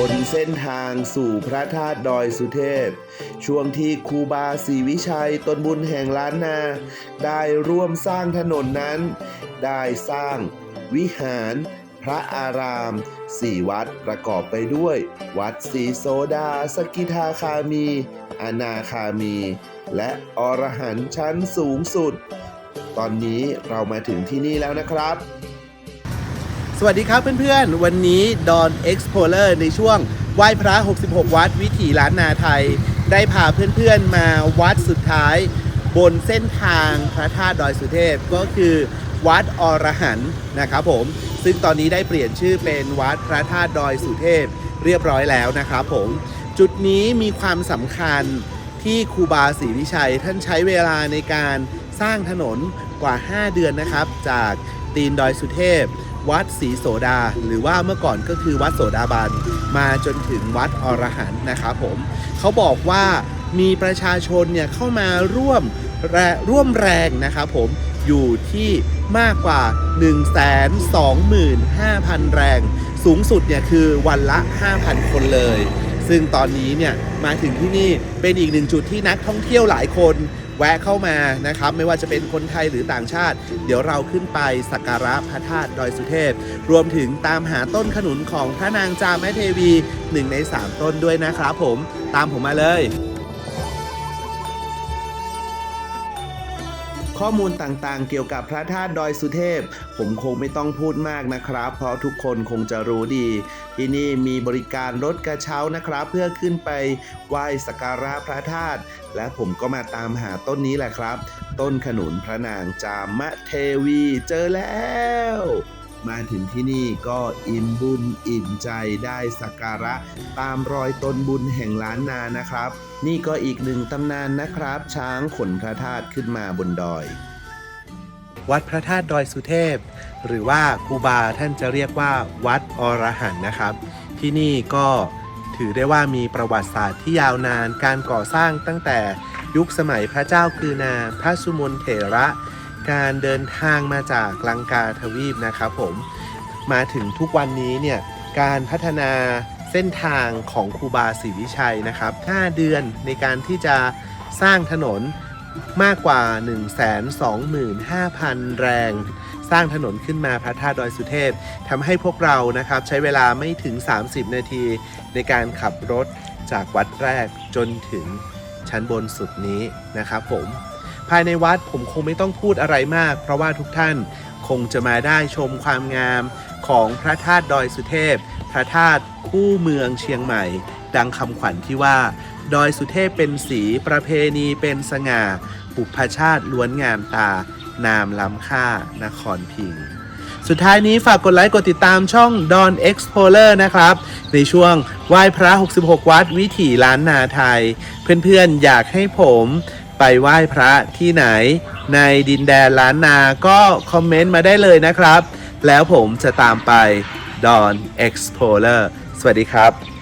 บนเส้นทางสู่พระธาตุดอยสุเทพ ช่วงที่ครูบาศรีวิชัยตนบุญแห่งล้านนา ได้ร่วมสร้างถนนนั้น ได้สร้างวิหาร พระอารามสี่วัดประกอบไปด้วย วัดศรีโสดา สกิทาคามี อนาคามี และอรหันต์ชั้นสูงสุด ตอนนี้เรามาถึงที่นี่แล้วนะครับ สวัสดีครับเพื่อนๆ วันนี้ดอน Explorer ในช่วงไหว้พระ 66 วัดวิถีล้านนาไทย ได้พาเพื่อนๆมาวัดสุดท้าย บนเส้นทางพระธาตุดอยสุเทพก็คือวัดอรหันนะครับผม ซึ่งตอนนี้ได้เปลี่ยนชื่อเป็นวัดพระธาตุดอยสุเทพเรียบร้อยแล้วนะครับผม จุดนี้มีความสำคัญที่ครูบาศรีวิชัยท่านใช้เวลาในการสร้างถนนกว่า 5 เดือนนะครับ จากตีนดอยสุเทพ วัดศรีโสดา หรือว่าเมื่อก่อนก็คือวัดโสดาบันมาจนถึงวัดอรหันต์นะครับผมเขาบอกว่ามีประชาชนเนี่ยเข้ามาร่วมแรร่วมแรงนะครับผมอยู่ที่มากกว่า 125,000 แรง สูงสุดเนี่ยคือวันละ 5,000 คนเลย ซึ่งตอนนี้เนี่ยมาถึงที่นี่เป็นอีกหนึ่งจุดที่นักท่องเที่ยวหลายคน แวะเข้ามานะครับ ไม่ว่าจะเป็นคนไทยหรือต่างชาติ เดี๋ยวเราขึ้นไปสักการะพระธาตุดอยสุเทพ รวมถึงตามหาต้นขนุนของพระนางจามเทวีหนึ่งใน 3 ต้นด้วยนะครับผมตามผมมาเลย ข้อมูลต่างๆ เกี่ยวกับพระธาตุดอยสุเทพ ผมคงไม่ต้องพูดมากนะครับ เพราะทุกคนคงจะรู้ดี ที่นี่มีบริการรถกระเช้านะครับ เพื่อขึ้นไปไหว้สักการะพระธาตุและผมก็มาตามหาต้นนี้แหละครับ ต้นขนุนพระนางจามเทวีเจอแล้ว มาถึงที่นี่ก็อิ่มบุญอิ่มใจได้สักการะ ตามรอยตนบุญแห่งล้านนานะครับ นี่ก็อีกหนึ่งตำนานนะครับ ช้างขนพระธาตุขึ้นมาบนดอย วัดพระธาตุดอยสุเทพ หรือว่าครูบาท่านจะเรียกว่า วัดอรหันนะครับ ที่นี่ก็ถือได้ว่ามีประวัติศาสตร์ที่ยาวนานการก่อสร้างตั้งแต่ยุคสมัยพระเจ้าคือนาพระสุมนเถระ การเดินทางมาจากลังกาทวีปนะครับผมมาถึงทุกวันนี้เนี่ยการพัฒนาเส้นทางของครูบาศรีวิชัยนะครับ 5 เดือนในการที่จะสร้างถนนมากกว่า 125,000 แรง สร้างถนนขึ้นมาพระธาตุดอยสุเทพทำให้พวกเรานะครับ ใช้เวลาไม่ถึง 30 นาที ในการขับรถจากวัดแรกจนถึงชั้นบนสุดนี้นะครับผม ภายในวัดผมคงไม่ต้องพูดอะไรมาก เพราะว่าทุกท่านคงจะมาได้ชมความงามของพระธาตุดอยสุเทพ พระธาตุคู่เมืองเชียงใหม่ ดังคำขวัญที่ว่า ดอยสุเทพเป็นสีประเพณีเป็นสง่าบุพชาติล้วนงามตา นามล้ำค่านครพิงค์สุดท้ายนี้ฝากกดไลค์กดติดตามช่อง Don Explorer นะครับ ในช่วงไหว้พระ 66 วัดวิถีล้านนาไทย เพื่อนๆ อยากให้ผม ไปไหว้พระที่ไหน ในดินแดนล้านนาก็คอมเมนต์มาได้เลยนะครับ แล้วผมจะตามไปดอน Explorer สวัสดีครับ